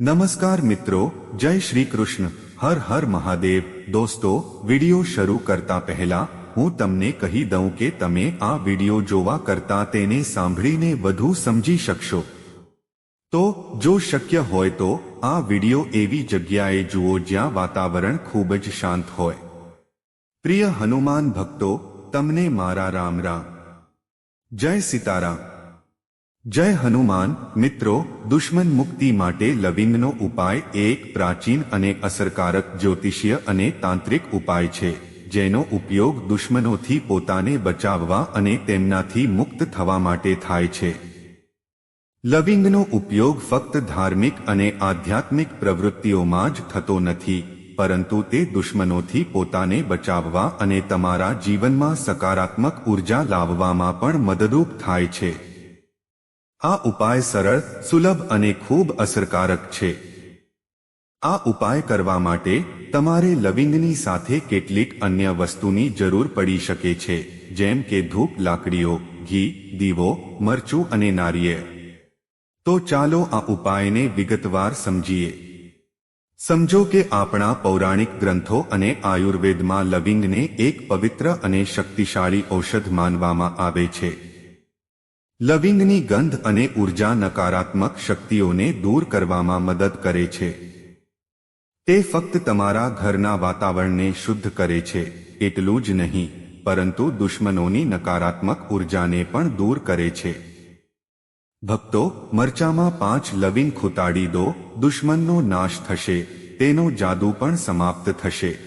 નમસ્કાર મિત્રો જય શ્રી કૃષ્ણ હર હર મહાદેવ દોસ્તો વિડિયો શરૂ કરતા પહેલા હું તમને કહી દઉં કે તમે આ વિડિયો જોવા કરતા તેને સાંભળીને વધુ સમજી શકશો તો જો શક્ય હોય તો આ વિડિયો એવી જગ્યાએ જુઓ જ્યાં વાતાવરણ ખૂબ જ શાંત હોય પ્રિય હનુમાન ભક્તો તમને મારા રામ રામ જય સીતારામ જય હનુમાન, મિત્રો, દુશ્મન મુક્તિ માટે લવિંગનો ઉપાય એક પ્રાચીન અને અસરકારક જ્યોતિષીય અને તાંત્રિક ઉપાય છે, જેનો ઉપયોગ દુશ્મનોથી પોતાને બચાવવા અને તેમનાથી મુક્ત થવા માટે થાય છે. લવિંગનો ઉપયોગ ફક્ત ધાર્મિક અને આધ્યાત્મિક પ્રવૃત્તિઓમાં જ થતો નથી, પરંતુ તે દુશ્મનોથી પોતાને બચાવવા અને તમારા જીવનમાં સકારાત્મક ઊર્જા લાવવામાં પણ મદદરૂપ થાય છે. આ ઉપાય સરળ, સુલભ અને ખૂબ અસરકારક છે. આ ઉપાય કરવા માટે તમારે લવિંગની સાથે કેટલીક અન્ય વસ્તુની જરૂર પડી શકે છે, જેમ કે ધૂપ, લાકડીઓ, ઘી, દીવો, મરચું અને નારિયેળ. તો ચાલો આ ઉપાયને વિગતવાર સમજીએ. સમજો કે આપણા પૌરાણિક ગ્રંથો અને આયુર્વેદમાં લવિંગને એક પવિત્ર અને શક્તિશાળી ઔષધ માનવામાં આવે છે. લવિંગની ગંધ અને ઊર્જા નકારાત્મક શક્તિઓને દૂર કરવામાં મદદ કરે છે. તે ફક્ત તમારા ઘરના વાતાવરણને શુદ્ધ કરે છે, એટલું જ નહીં, પરંતુ દુશ્મનોની નકારાત્મક ઉર્જાને પણ દૂર કરે છે. ભક્તો, મરચામાં પાંચ લવિંગ ખુતાડી દો, દુશ્મનનો નાશ થશે, તેનો જાદુ પણ સમાપ્ત થશે.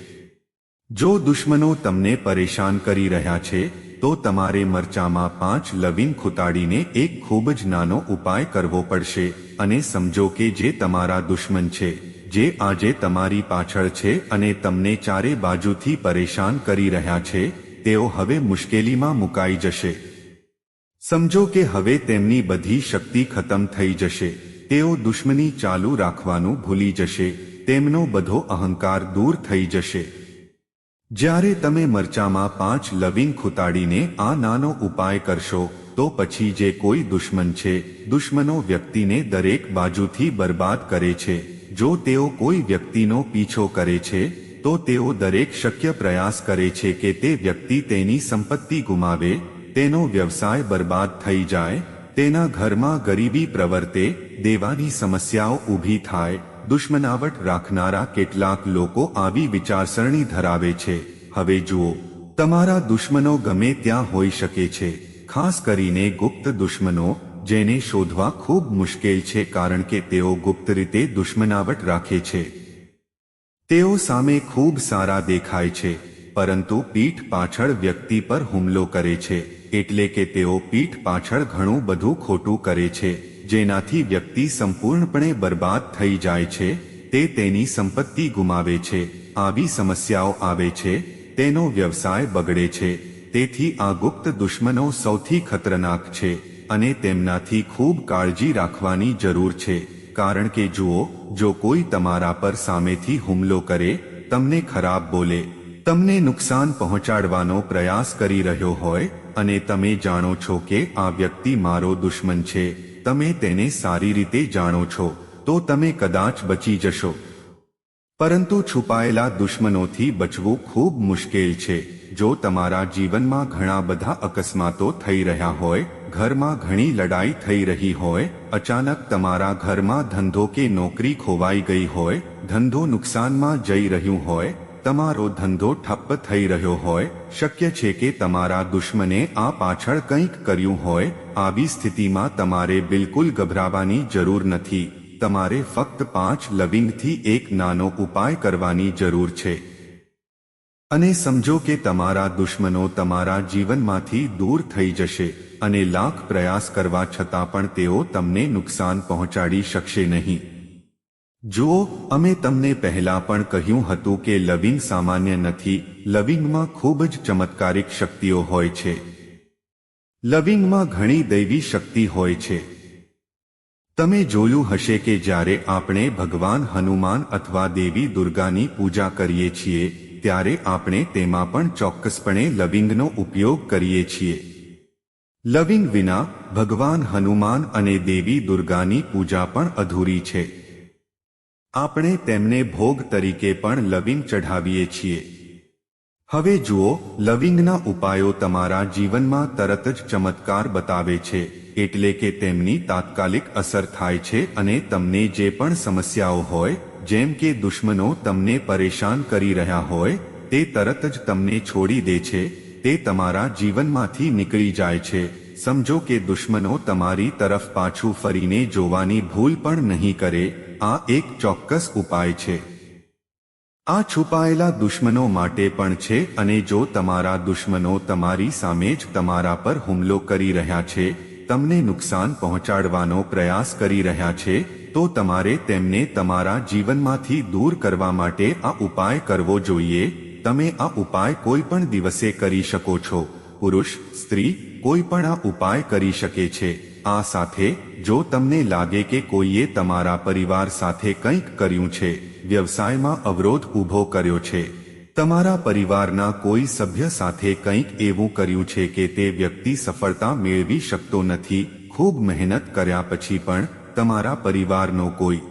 જો દુશ્મનો તમને પરેશાન કરી રહ્યા છે તો તમારે મરચામાં પાંચ લવિંગ ખૂતાડીને એક ખૂબ જ નાનો ઉપાય કરવો પડશે અને સમજો કે જે તમારા દુશ્મન છે, જે આજે તમારી પાછળ છે અને તમને ચારે બાજુથી પરેશાન કરી રહ્યા છે, તેઓ હવે મુશ્કેલીમાં મુકાઈ જશે. સમજો કે હવે તેમની બધી શક્તિ ખતમ થઈ જશે, તેઓ દુશ્મની ચાલુ રાખવાનું ભૂલી જશે, તેમનો બધો અહંકાર દૂર થઈ જશે. જ્યારે તમે મરચામાં પાંચ લવિંગ ખુતાડીને આ નાનો ઉપાય કરશો, તો પછી જે કોઈ દુશ્મન છે, દુશ્મનો વ્યક્તિને દરેક બાજુથી બરબાદ કરે છે. જો તેઓ કોઈ વ્યક્તિનો પીછો કરે છે, તો તેઓ દરેક શક્ય પ્રયાસ કરે છે કે તે વ્યક્તિ તેની સંપત્તિ ગુમાવે, તેનો વ્યવસાય બરબાદ થઈ જાય, તેના ઘરમાં ગરીબી પ્રવર્તે, દેવાની સમસ્યાઓ ઊભી થાય. દુશ્મનાવટ રાખનારા કેટલાક લોકો આવી વિચારસરણી ધરાવે છે. હવે જુઓ, તમારા દુશ્મનો ગમે ત્યાં હોઈ શકે છે. ખાસ કરીને ગુપ્ત દુશ્મનો, જેને શોધવા ખૂબ મુશ્કેલ છે કારણ કે તેઓ ગુપ્ત રીતે દુશ્મનાવટ રાખે છે. તેઓ સામે ખૂબ સારા દેખાય છે, પરંતુ પીઠ પાછળ વ્યક્તિ પર હુમલો કરે છે, એટલે કે તેઓ પીઠ પાછળ ઘણું બધું ખોટું કરે છે. જેનાથી વ્યક્તિ સંપૂર્ણપણે બરબાદ થઈ જાય છે, તે તેની સંપત્તિ ગુમાવે છે, આવી સમસ્યાઓ આવે છે, તેનો વ્યવસાય બગડે છે, તેથી આ ગુપ્ત દુશ્મનો સૌથી ખતરનાક છે અને તેમનાથી ખૂબ કાળજી રાખવાની જરૂર છે, કારણ કે જુઓ, જો કોઈ તમારા પર સામેથી હુમલો કરે, તમને ખરાબ બોલે, તમને નુકસાન પહોંચાડવાનો પ્રયાસ કરી રહ્યો હોય, અને તમે જાણો છો કે આ વ્યક્તિ મારો દુશ્મન છે તમે તેને સારી રીતે જાણો છો, તો તમે કદાચ બચી જશો. પરંતુ છુપાયેલા દુશ્મનોથી બચવું ખૂબ મુશ્કેલ છે. જો તમારા જીવનમાં ઘણા બધા અકસ્માતો થઈ રહ્યા હોય, ઘરમાં ઘણી લડાઈ થઈ રહી હોય, અચાનક તમારા ઘરમાં ધંધો કે નોકરી ખોવાઈ ગઈ હોય, ધંધો નુકસાનમાં જઈ રહ્યું હોય તમારો ધંધો ઠપ્પ થઈ રહ્યો હોય, શક્ય છે કે તમારા દુશ્મને આ પાછળ કંઈક કર્યું હોય, આવી સ્થિતિમાં તમારે બિલકુલ ગભરાવાની જરૂર નથી. તમારે ફક્ત પાંચ લવિંગથી એક નાનો ઉપાય કરવાની જરૂર છે. અને સમજો કે તમારા દુશ્મનો તમારા જીવનમાંથી દૂર થઈ જશે, અને લાખ પ્રયાસ કરવા છતાં પણ તેઓ તમને નુકસાન પહોંચાડી શકશે નહીં. જુઓ અમે તમને પહેલા પણ કહ્યું હતું કે લવિંગ સામાન્ય નથી, લવિંગમાં ખૂબ જ ચમત્કારિક શક્તિઓ હોય છે. લવિંગમાં ઘણી દૈવી શક્તિ હોય છે. તમે જોયું હશે કે જ્યારે આપણે ભગવાન હનુમાન અથવા દેવી દુર્ગાની પૂજા કરીએ છીએ, ત્યારે આપણે તેમાં પણ ચોક્કસપણે લવિંગનો ઉપયોગ કરીએ છીએ. લવિંગ વિના ભગવાન હનુમાન અને દેવી દુર્ગાની પૂજા પણ અધૂરી છે. આપણે તેમને ભોગ તરીકે પણ લવિંગ ચઢાવીએ છીએ. હવે જુઓ, લવિંગના ઉપાયો તમારા જીવનમાં તરત જ ચમત્કાર બતાવે છે, એટલે કે તેમની તાત્કાલિક અસર થાય છે અને તમને જે પણ સમસ્યાઓ હોય, જેમ કે દુશ્મનો તમને પરેશાન કરી રહ્યા હોય, તે તરત જ તમને છોડી દે છે, તે તમારા જીવનમાંથી નીકળી જાય છે. સમજો કે દુશ્મનો તમારી તરફ પાછું ફરીને જોવાની ભૂલ પણ નહીં કરે આ એક ચોક્કસ ઉપાય છે. આ છુપાયેલા દુશ્મનો માટે પણ છે અને જો તમારા દુશ્મનો તમારી સામે જ તમારા પર હુમલો કરી રહ્યા છે, તમને નુકસાન પહોંચાડવાનો પ્રયાસ કરી રહ્યા છે, તો તમારે તેમને તમારા જીવનમાંથી દૂર કરવા માટે આ ઉપાય કરવો જોઈએ. તમે આ ઉપાય કોઈ પણ દિવસે કરી શકો છો. પુરુષ, સ્ત્રી કોઈ પણ આ ઉપાય કરી શકે છે. આ સાથે જો તમને લાગે કે કોઈએ તમારા પરિવાર સાથે કંઈક કર્યું છે, વ્યવસાયમાં અવરોધ ઊભો કર્યો છે, તમારા પરિવારના કોઈ સભ્ય સાથે કંઈક એવું કર્યું છે કે તે વ્યક્તિ સફળતા મેળવી શકતો નથી, ખૂબ મહેનત કર્યા પછી પણ તમારા પરિવારનો કોઈ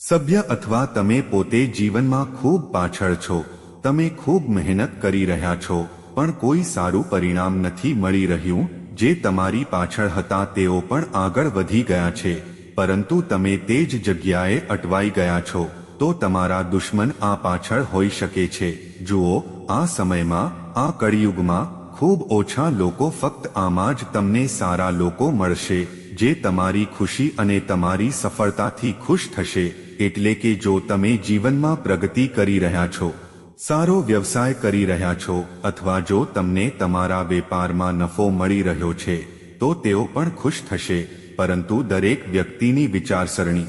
સભ્ય અથવા તમે પોતે જીવનમાં ખૂબ પાછળ છો, તમે ખૂબ મહેનત કરી રહ્યા છો, પણ કોઈ સારું પરિણામ નથી મળી રહ્યું જે તમારી પાછળ હતા તેઓ પણ આગળ વધી ગયા છે, પરંતુ તમે તે જ જગ્યાએ અટવાઈ ગયા છો, તો તમારા દુશ્મન આ પાછળ હોઈ શકે છે. જુઓ, આ સમયમાં, આ કળિયુગમાં, ખૂબ ઓછા લોકો ફક્ત આમાં જ તમને સારા લોકો મળશે, જે તમારી ખુશી અને તમારી સફળતાથી ખુશ થશે, એટલે કે જો તમે જીવનમાં પ્રગતિ કરી રહ્યા છો. સારો વ્યવસાય કરી રહ્યા છો અથવા જો તમને તમારા વેપારમાં નફો મળી રહ્યો છે, તો તેઓ પણ ખુશ થશે, પરંતુ દરેક વ્યક્તિની વિચારસરણી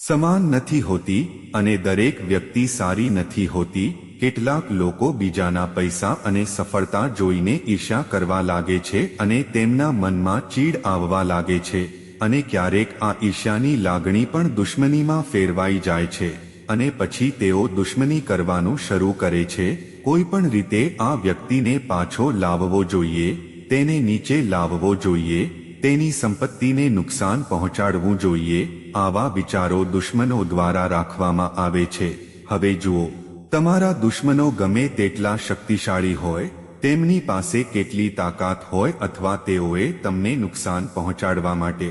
સમાન નથી હોતી અને દરેક વ્યક્તિ સારી નથી હોતી. કેટલાક લોકો બીજાના પૈસા અને સફળતા જોઈને ઈર્ષા કરવા લાગે છે અને તેમના મનમાં ચીડ આવવા લાગે છે અને ક્યારેક આ ઈર્ષાની લાગણી પણ દુશ્મનીમાં ફેરવાઈ જાય છે. અને પછી તેઓ દુશ્મની કરવાનું શરૂ કરે છે, કોઈ પણ રીતે આ વ્યક્તિને પાછો લાવવો જોઈએ, તેને નીચે લાવવો જોઈએ, તેની સંપત્તિને નુકસાન પહોંચાડવું જોઈએ, આવા વિચારો દુશ્મનો દ્વારા રાખવામાં આવે છે. હવે જુઓ, તમારા દુશ્મનો ગમે તેટલા શક્તિશાળી હોય, તેમની પાસે કેટલી તાકાત હોય અથવા તેઓએ તમને નુકસાન પહોંચાડવા માટે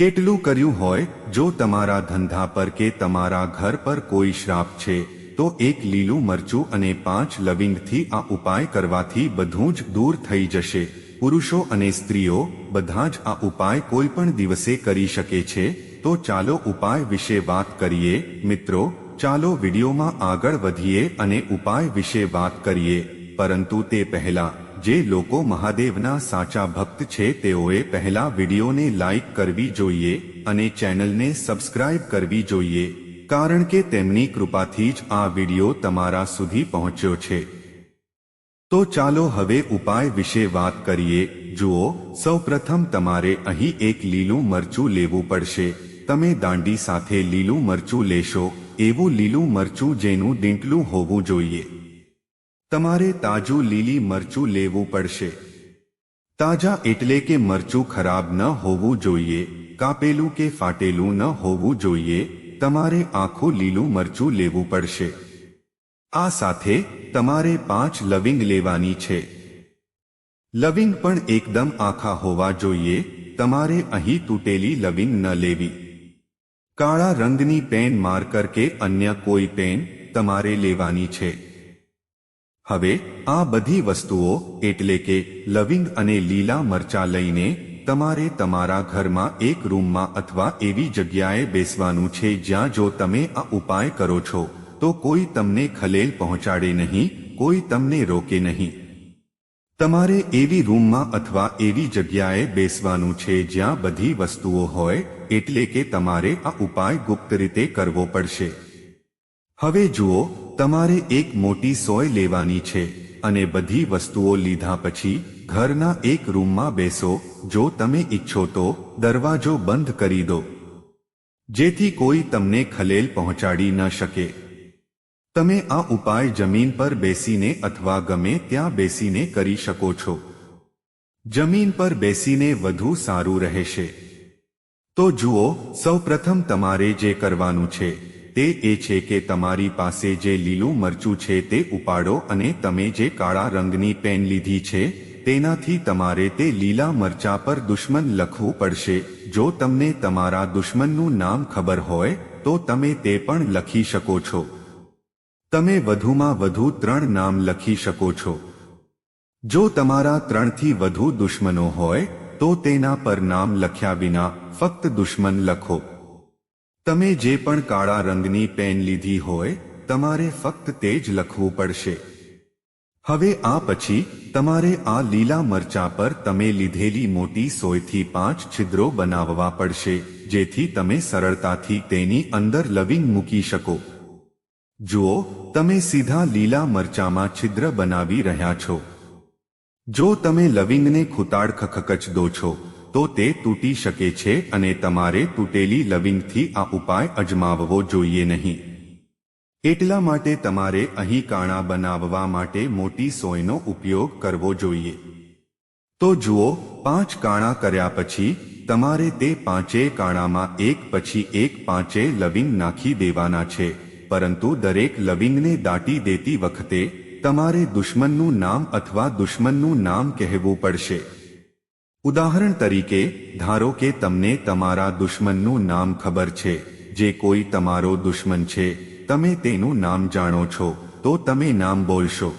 કેટલું કર્યું હોય, જો તમારા ધંધા પર કે તમારા ઘર પર કોઈ શ્રાપ છે, તો એક લીલું મરચું અને પાંચ લવિંગથી આ ઉપાય કરવાથી બધું જ દૂર થઈ જશે. પુરુષો અને સ્ત્રીઓ, બધા જ આ ઉપાય કોઈ પણ દિવસે કરી શકે છે, તો ચાલો ઉપાય વિશે વાત કરીએ. મિત્રો, ચાલો વિડીયોમાં આગળ વધીએ અને ઉપાય વિશે વાત કરીએ. પરંતુ તે પહેલા જે લોકો મહાદેવના સાચા ભક્ત છે, તેઓએ પહેલા વિડીયોને લાઈક કરવી જોઈએ અને ચેનલને સબસ્ક્રાઇબ કરવી જોઈએ, કારણ કે તેમની કૃપાથી જ આ વીડિયો તમારા સુધી પહોંચ્યો છે. તો ચાલો હવે ઉપાય વિશે વાત કરીએ. જુઓ, સૌપ્રથમ તમારે અહીં એક લીલું મરચું લેવું પડશે. તમે દાંડી સાથે લીલું મરચું લેશો. એવું લીલું મરચું જેનું ડીંટલું હોવું જોઈએ. તમારે તાજું લીલી મરચું લેવું પડશે. તાજા એટલે કે મરચું ખરાબ ન હોવું જોઈએ, કાપેલું કે ફાટેલું ન હોવું જોઈએ, તમારે આખું લીલું મરચું લેવું પડશે. આ સાથે તમારે પાંચ લવિંગ લેવાની છે. લવિંગ પણ એકદમ આખા હોવા જોઈએ, તમારે અહીં તૂટેલી લવિંગ ન લેવી. કાળા રંગની પેન માર્કર કે અન્ય કોઈ પેન તમારે લેવાની છે. હવે આ બધી વસ્તુઓ એટલે કે લવિંગ અને લીલા મરચા લઈને તમારે તમારા ઘરમાં એક રૂમમાં અથવા એવી જગ્યાએ બેસવાનું છે જ્યાં જો તમે આ ઉપાય કરો છો, તો કોઈ તમને ખલેલ પહોંચાડે નહીં, કોઈ તમને રોકે નહીં. તમારે એવી રૂમમાં અથવા એવી જગ્યાએ બેસવાનું છે જ્યાં બધી વસ્તુઓ હોય, એટલે કે તમારે આ ઉપાય ગુપ્ત રીતે કરવો પડશે. હવે જુઓ તમારે એક મોટી સોય લેવાની છે અને બધી વસ્તુઓ લીધા પછી ઘરના એક રૂમમાં બેસો, જો તમે ઈચ્છો તો દરવાજો બંધ કરી દો. જેથી કોઈ તમને ખલેલ પહોંચાડી ન શકે. તમે આ ઉપાય જમીન પર બેસીને અથવા ગમે ત્યાં બેસીને કરી શકો છો. જમીન પર બેસીને વધુ સારું રહેશે. તો જુઓ, સૌપ્રથમ તમારે જે કરવાનું છે તે એ છે કે તમારી પાસે જે લીલું મરચું છે તે ઉપાડો અને તમે જે કાળા રંગની પેન લીધી છે, તેનાથી તમારે તે લીલા મરચા પર દુશ્મન લખવું પડશે. જો તમને તમારા દુશ્મનનું નામ ખબર હોય, તો તમે તે પણ લખી શકો છો. તમે વધુમાં વધુ ત્રણ નામ લખી શકો છો. જો તમારા ત્રણથી વધુ દુશ્મનો હોય, તો તેના પર નામ લખ્યા વિના ફક્ત દુશ્મન લખો. તમે જે પણ કાળા રંગની પેન લીધી હોય, તમારે ફક્ત તે જ લખવું પડશે. હવે આ પછી, તમારે આ લીલા મરચા પર તમે લીધેલી મોટી સોયથી પાંચ છિદ્રો બનાવવા પડશે, જેથી તમે સરળતાથી તેની અંદર લવિંગ મૂકી શકો. જુઓ, તમે સીધા લીલા મરચામાં છિદ્ર બનાવી રહ્યા છો. જો તમે લવિંગને ખૂતાડ ખખકચ દો છો તો તે તૂટી શકે છે અને તમારે તૂટેલી લવિંગથી આ ઉપાય અજમાવવો જોઈએ નહીં. એટલા માટે તમારે અહીં કાણા બનાવવા માટે મોટી સોયનો ઉપયોગ કરવો જોઈએ. તો જુઓ, પાંચ કાણા કર્યા પછી, તમારે તે પાંચેય કાણામાં એક પછી એક પાંચેય લવિંગ નાખી દેવાના છે, પરંતુ દરેક લવિંગને દાટી દેતી વખતે, તમારે દુશ્મનનું નામ અથવા દુશ્મનનું નામ કહેવું પડશે. ઉદાહરણ તરીકે, ધારો કે તમને તમારા દુશ્મનનું નામ ખબર છે, જે કોઈ તમારો દુશ્મન છે, તમે તેનું નામ જાણો છો, તો તમે નામ બોલશો.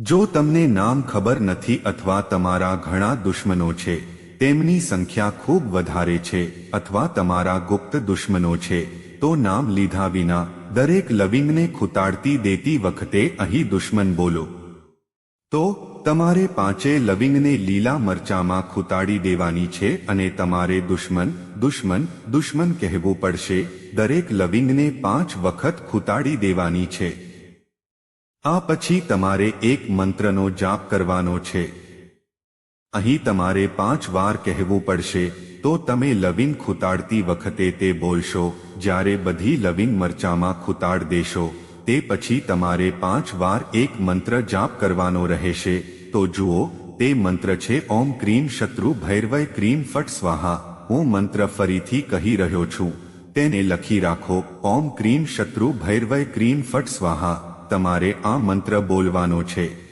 જો તમને નામ ખબર નથી અથવા તમારા ઘણા દુશ્મનો છે, તેમની સંખ્યા ખૂબ વધારે છે, અથવા તમારા ગુપ્ત દુશ્મનો છે, તો નામ લીધા વિના, દરેક લવિંગને ખૂતાડતી દેતી વખતે અહીં દુશ્મન બોલો. તો તમારે પાંચે લવિંગને લીલા મરચામાં ખૂતાડી દેવાની છે અને તમારે દુશ્મન દુશ્મન દુશ્મન કહેવું પડશે. દરેક લવિંગને પાંચ વખત ખૂતાડી દેવાની છે. આ પછી તમારે એક મંત્રનો જાપ કરવાનો છે. અહીં તમારે પાંચ વાર કહેવું પડશે, તો તમે લવિંગ ખૂતાડતી વખતે તે બોલશો, જ્યારે બધી લવિંગ મરચામાં ખૂતાડ દેશો. તે પછી તમારે પાંચ વાર એક મંત્ર જાપ કરવાનો રહેશે. તો જુઓ, તે મંત્ર છે, ઓમ ક્રીમ શત્રુ ભૈરવય ક્રીમ ફટ સ્વાહા. હું મંત્ર ફરીથી કહી રહ્યો છું. તેને લખી રાખો, ઓમ ક્રીમ શત્રુ ભૈરવય ક્રીમ ફટ સ્વાહા. તમારે આ મંત્ર બોલવાનો છે.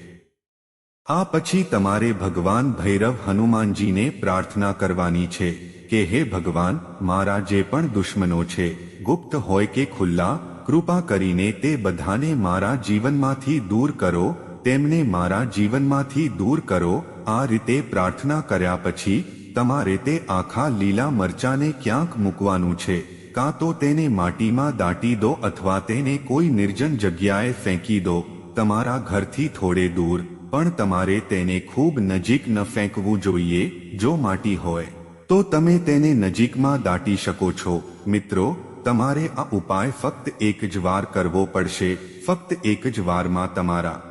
આ પછી તમારે ભગવાન ભૈરવ હનુમાનજીને પ્રાર્થના કરવાની છે કે, હે ભગવાન, મારા જે પણ દુશ્મનો છે, ગુપ્ત હોય કે ખુલ્લા કૃપા કરીને તે બધાને મારા જીવનમાંથી દૂર કરો, તેમને મારા જીવનમાંથી દૂર કરો, આ રીતે પ્રાર્થના કર્યા પછી, તમારે તે આખા લીલા મરચાને ક્યાંક મૂકવાનું છે, કાં તો તેને માટીમાં દાટી દો અથવા તેને કોઈ નિર્જન જગ્યાએ ફેંકી દો, તમારા ઘરથી થોડે દૂર, પણ તમારે તેને ખૂબ નજીક ન ફેંકવું જોઈએ, જો માટી હોય. તો તમે તેને નજીકમાં દાટી શકો છો. મિત્રો તમારે આ ઉપાય ફક્ત એક જ વાર કરવો પડશે. ફક્ત એક જ વારમાં તમારા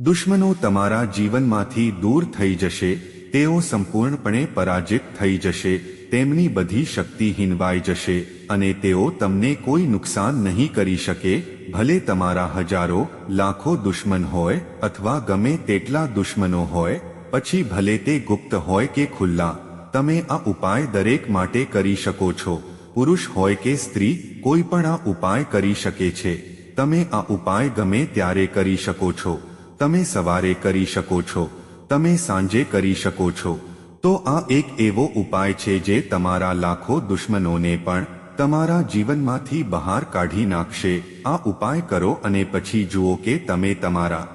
દુશ્મનો તમારા જીવનમાંથી દૂર થઈ જશે. તેઓ સંપૂર્ણપણે પરાજિત થઈ જશે. તેમની બધી શક્તિ હિનવાઈ જશે અને તેઓ તમને કોઈ નુકસાન નહીં કરી શકે. ભલે તમારા હજારો, લાખો દુશ્મન હોય અથવા ગમે તેટલા દુશ્મનો હોય, પછી ભલે તે ગુપ્ત હોય કે ખુલ્લા, તમે આ ઉપાય દરેક માટે કરી શકો છો. પુરુષ હોય કે સ્ત્રી, કોઈ પણ આ ઉપાય કરી શકે છે. તમે આ ઉપાય ગમે ત્યારે કરી શકો છો. તમે સવારે કરી શકો છો. તમે સાંજે કરી શકો છો. તો આ એક એવો ઉપાય છે જે તમારા લાખો દુશ્મનોને પણ તમારા જીવનમાંથી બહાર કાઢી નાખશે. આ ઉપાય કરો અને પછી જુઓ કે તમે તમારા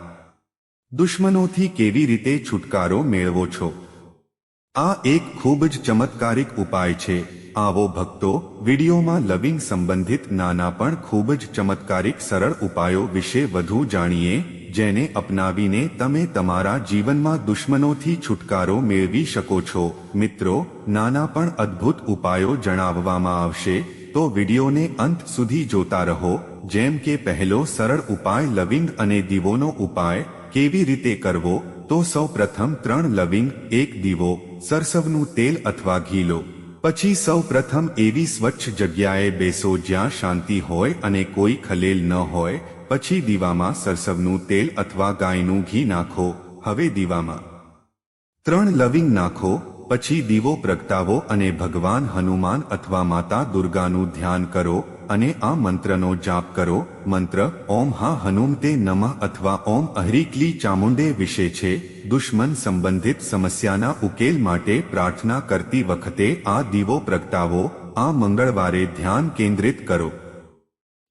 દુશ્મનોથી કેવી રીતે છુટકારો મેળવો છો. આ એક ખૂબ જ ચમત્કારિક ઉપાય છે. આવો ભક્તો, વિડીયોમાં લવિંગ સંબંધિત નાના પણ ખૂબ જ ચમત્કારિક સરળ ઉપાયો વિશે વધુ જાણીએ, જેને અપનાવીને તમે તમારા જીવનમાં દુશ્મનોથી છુટકારો મેળવી શકો છો. મિત્રો, નાના પણ અદ્ભુત ઉપાયો જણાવવામાં આવશે, તો વિડીયોને અંત સુધી જોતા રહો, જેમ કે પહેલો સરળ ઉપાય લવિંગ અને દીવોનો ઉપાય, કેવી રીતે કરવો, તો સૌ પ્રથમ ત્રણ લવિંગ, એક દીવો, સરસવનું તેલ અથવા ઘી લો. પછી સૌ પ્રથમ એવી સ્વચ્છ જગ્યાએ બેસો જ્યાં શાંતિ હોય અને કોઈ ખલેલ ન હોય, પછી દીવામાં સરસવનું તેલ અથવા ગાયનું ઘી નાખો, હવે દીવામાં. ત્રણ લવિંગ નાખો, પછી દીવો પ્રગટાવો અને ભગવાન હનુમાન અથવા માતા દુર્ગાનું ધ્યાન કરો અને આ મંત્રનો જાપ કરો. મંત્ર, ઓમ હા હનુમતે નમઃ અથવા ઓમ અહરીકલી ચામુંડે વિશે છે. દુશ્મન સંબંધિત સમસ્યાના ઉકેલ માટે પ્રાર્થના કરતી વખતે આ દીવો પ્રગટાવો. આ મંગળવારે ધ્યાન કેન્દ્રિત કરો.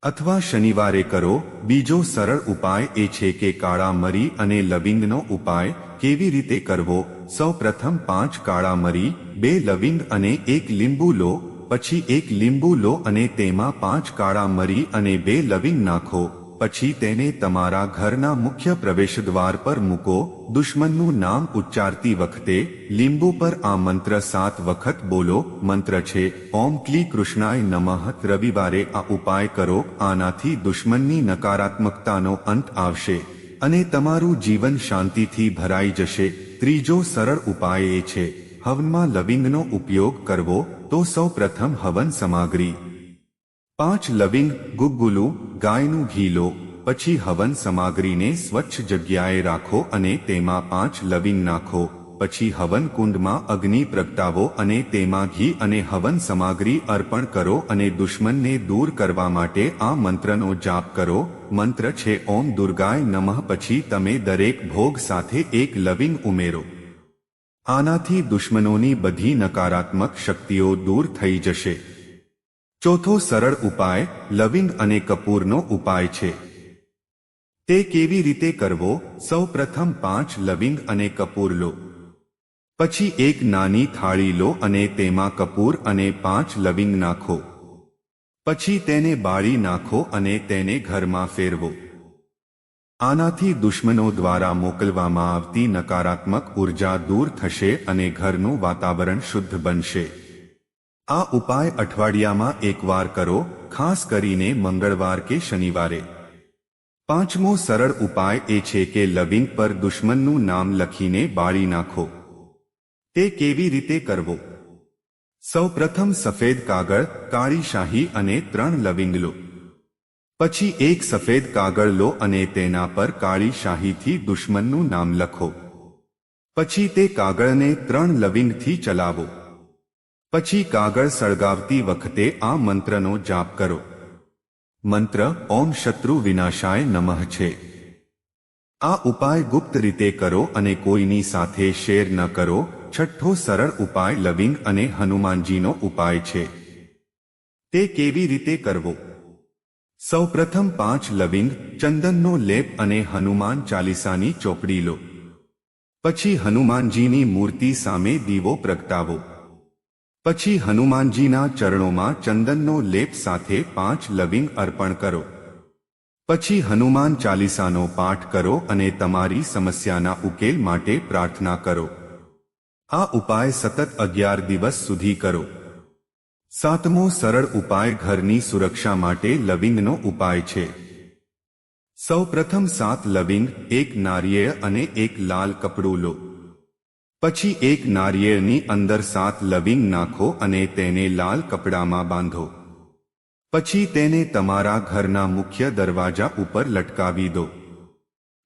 અથવા શનિવારે કરો. બીજો સરળ ઉપાય એ છે કે કાળા મરી અને લવિંગનો ઉપાય કેવી રીતે કરવો? સૌ પ્રથમ પાંચ કાળા મરી બે લવિંગ અને એક લીંબુ લો. પછી એક લીંબુ લો અને તેમાં પાંચ કાળા મરી અને બે લવિંગ નાખો. પછી તેને તમારા ઘરના મુખ્ય પ્રવેશદ્વાર પર મૂકો. દુશ્મનનું નામ ઉચ્ચારતી વખતે લીંબુ પર આ મંત્ર સાત વખત બોલો. મંત્ર છે, ઓમ ક્લી કૃષ્ણાય નમઃ. રવિવારે આ ઉપાય કરો. આનાથી દુશ્મનની નકારાત્મકતાનો અંત આવશે અને તમારું જીવન શાંતિથી ભરાઈ જશે. ત્રીજો સરળ ઉપાય એ છે, હવનમાં લવિંગનો ઉપયોગ કરવો. તો સૌ પ્રથમ હવન સામગ્રી. પાંચ લવિંગ, ગુગ્ગુલુ, ગાયનું ઘી લો પછી હવન સામગ્રીને સ્વચ્છ જગ્યાએ રાખો અને તેમાં પાંચ લવિંગ નાખો, પછી હવન કુંડમાં અગ્નિ પ્રગટાવો અને તેમાં ઘી અને હવન સામગ્રી અર્પણ કરો અને દુશ્મનને દૂર કરવા માટે આ મંત્રનો જાપ કરો. મંત્ર છે, ઓમ દુર્ગાય નમઃ, પછી તમે દરેક ભોગ સાથે એક લવિંગ ઉમેરો. આનાથી દુશ્મનોની બધી નકારાત્મક શક્તિઓ દૂર થઈ જશે. ચોથો સરળ ઉપાય, લવિંગ અને કપૂરનો ઉપાય છે. તે કેવી રીતે કરવો? સૌ પ્રથમ પાંચ લવિંગ અને કપૂર લો. પછી એક નાની થાળી લો અને તેમાં કપૂર અને પાંચ લવિંગ નાખો. પછી તેને બાળી નાખો અને તેને ઘરમાં ફેરવો. આનાથી દુશ્મનો દ્વારા મોકલવામાં આવતી નકારાત્મક ઊર્જા દૂર થશે અને ઘરનું વાતાવરણ શુદ્ધ બનશે. આ ઉપાય અઠવાડિયામાં એકવાર કરો, ખાસ કરીને મંગળવાર કે શનિવારે. પાંચમો સરળ ઉપાય એ છે કે લવિંગ પર દુશ્મનનું નામ લખીને બાળી નાખો. તે કેવી રીતે કરવો? સૌપ્રથમ સફેદ કાગળ, કાળી શાહી અને ત્રણ લવિંગ લો પછી એક સફેદ કાગળ લો અને તેના પર કાળી શાહીથી દુશ્મનનું નામ લખો. પછી તે કાગળને ત્રણ લવિંગથી ચલાવો. પછી કાગળ સળગાવતી વખતે આ મંત્રનો જાપ કરો. મંત્ર, ઓમ શત્રુ વિનાશાય નમઃ છે. આ ઉપાય ગુપ્ત રીતે કરો અને કોઈની સાથે શેર ન કરો. છઠ્ઠો સરળ ઉપાય લવિંગ અને હનુમાનજીનો ઉપાય છે. તે કેવી રીતે કરવો? સૌ પ્રથમ પાંચ લવિંગ, ચંદનનો લેપ અને હનુમાન ચાલીસાની ચોપડી લો. પછી હનુમાનજીની મૂર્તિ સામે દીવો પ્રગટાવો. પછી હનુમાનજીના ચરણોમાં ચંદનનો લેપ સાથે પાંચ લવિંગ અર્પણ કરો. પછી હનુમાન ચાલીસાનો પાઠ કરો અને તમારી સમસ્યાના ઉકેલ માટે પ્રાર્થના કરો. આ ઉપાય સતત અગિયાર દિવસ સુધી કરો. સાતમો સરળ ઉપાય ઘરની સુરક્ષા માટે લવિંગનો ઉપાય છે. સૌ પ્રથમ સાત લવિંગ, એક નારિયેળ અને એક લાલ કપડું લો. પછી એક નારિયેળની અંદર સાત લવિંગ નાખો અને તેને લાલ કપડામાં બાંધો. પછી તેને તમારા ઘરના મુખ્ય દરવાજા ઉપર લટકાવી દો.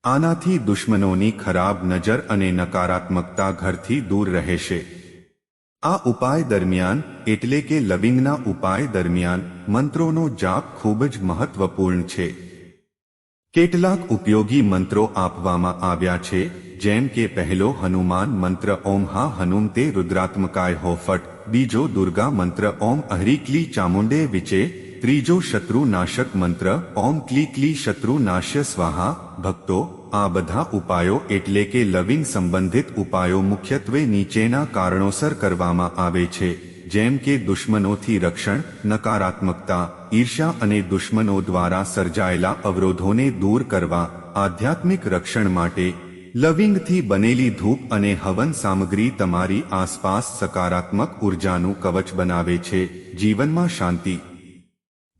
આનાથી દુશ્મનોની ખરાબ નજર અને નકારાત્મકતા ઘરથી દૂર રહેશે. આ ઉપાય દરમિયાન, એટલે કે લવિંગના ઉપાય દરમિયાન, મંત્રોનો જાપ ખૂબ જ મહત્વપૂર્ણ છે. કેટલાક ઉપયોગી મંત્રો આપવામાં આવ્યા છે, જેમ કે પહેલો હનુમાન મંત્ર ઓમ હા હનુમ તે રુદ્રાત્મકાય હો ફટ, બીજો દુર્ગા મંત્ર ઓમ અહરી ક્લી ચામુંડે વિચે, ત્રીજો શત્રુનાશક મંત્ર ઓમ ક્લી ક્લી શત્રુનાશ્ય સ્વાહા, ભક્તો આ બધા ઉપાયો એટલે કે લવિંગ સંબંધિત ઉપાયો મુખ્યત્વે નીચેના કારણોસર કરવામાં આવે છે, જેમ કે દુશ્મનોથી રક્ષણ, નકારાત્મકતા ઈર્ષા અને દુશ્મનો દ્વારા સર્જાયેલા અવરોધોને દૂર કરવા, આધ્યાત્મિક રક્ષણ માટે. લવિંગથી બનેલી ધૂપ અને હવન સામગ્રી તમારી આસપાસ સકારાત્મક ઉર્જાનું કવચ બનાવે છે, જીવનમાં શાંતિ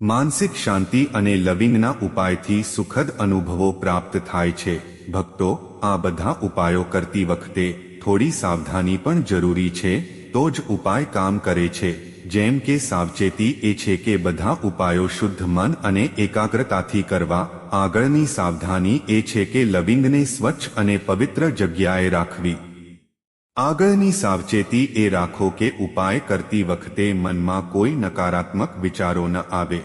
માનસિક શાંતિ અને લવિંગના ઉપાયથી સુખદ અનુભવો પ્રાપ્ત થાય છે. ભક્તો, આ બધા ઉપાયો કરતી વખતે થોડી સાવધાની પણ જરૂરી છે. તો જ ઉપાય કામ કરે છે. જેમ કે સાવચેતી એ છે કે બધા ઉપાયો શુદ્ધ મન અને એકાગ્રતાથી કરવા. આગળની સાવધાની એ છે કે લવિંગને સ્વચ્છ અને પવિત્ર જગ્યાએ રાખવી. આગળની સાવચેતી એ રાખો કે ઉપાય કરતી વખતે મનમાં કોઈ નકારાત્મક વિચારો ન આવે.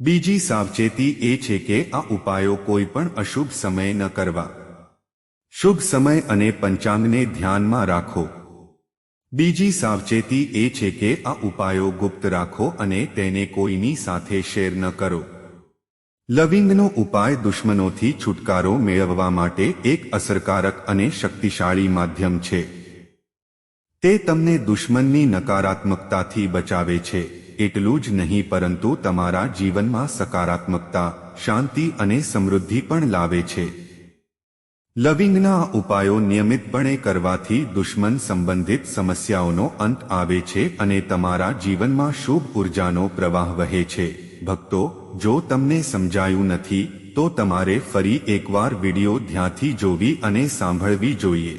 બીજી સાવચેતી એ છે કે આ ઉપાયો કોઈ પણ અશુભ સમયે ન કરવા. શુભ સમય અને પંચાંગને ધ્યાનમાં રાખો. બીજી સાવચેતી એ છે કે આ ઉપાયો ગુપ્ત રાખો અને તેને કોઈની સાથે શેર ન કરો. લવિંગનો ઉપાય દુશ્મનોથી છુટકારો મેળવવા માટે એક અસરકારક અને શક્તિશાળી માધ્યમ છે. તે તમને દુશ્મનની નકારાત્મકતાથી બચાવે છે. એટલું જ નહીં, પરંતુ તમારા જીવનમાં સકારાત્મકતા, શાંતિ અને સમૃદ્ધિ પણ લાવે છે. લવિંગના ઉપાયો નિયમિતપણે કરવાથી દુશ્મન સંબંધિત સમસ્યાઓનો અંત આવે છે અને તમારા જીવનમાં શુભ ઉર્જાનો પ્રવાહ વહે છે. ભક્તો, જો તમને સમજાયું નથી, તો તમારે ફરી એકવાર વિડિયો ધ્યાનથી જોવી અને સાંભળવી જોઈએ.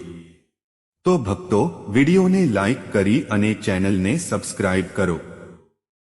તો ભક્તો, વિડિયોને લાઈક કરી અને ચેનલને સબસ્ક્રાઇબ કરો.